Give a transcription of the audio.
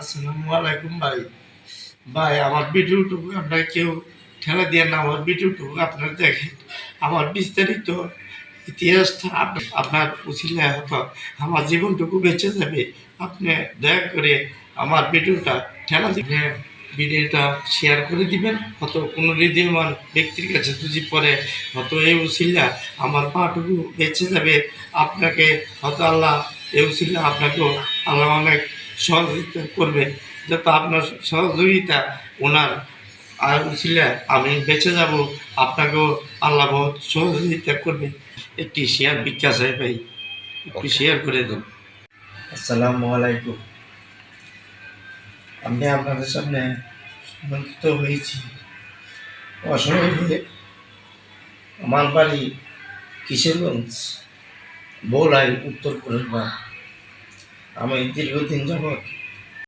আসসালামু আলাইকুম ভাই। ভাই, আমার ভিডিওটুকু আপনার কেউ ঠেলা দিয়ে না, আমার ভিডিওটুকু আপনার দেখেন। আমার বিস্তারিত ইতিহাসটা আপ- আপনার উচিলে হতো আমার জীবনটুকু বেঁচে যাবে। আপনি দয়া করে আমার ভিডিওটা ঠেলা দিবেন। ভিডিওটা শেয়ার করে দিবেন। হয়তো কোনো হৃদয়মান ব্যক্তির কাছে যদি পরে হয়তো এই উচিল্লা আমার পাটুকু বেঁচে যাবে। আপনাকে হয়তো আল্লাহ এই উচিল্লা আপনাকেও আল্লাহ অনেক সহযোগিতা করবে যাতে আপনার সহযোগিতা ওনার আর উচিলে আমি বেঁচে যাব আপনাকেও আল্লাহ বহুত সহযোগিতা করবে। একটি শেয়ার বিকাশ হয় ভাই একটু শেয়ার করে দেন। আসসালামু আলাইকুম। আমি আপনাদের সামনে আমন্ত্রিত হয়েছি। অসময় আমার বাড়ি কিশোরগঞ্জ বৌলাই উত্তর Ama interview din yapar.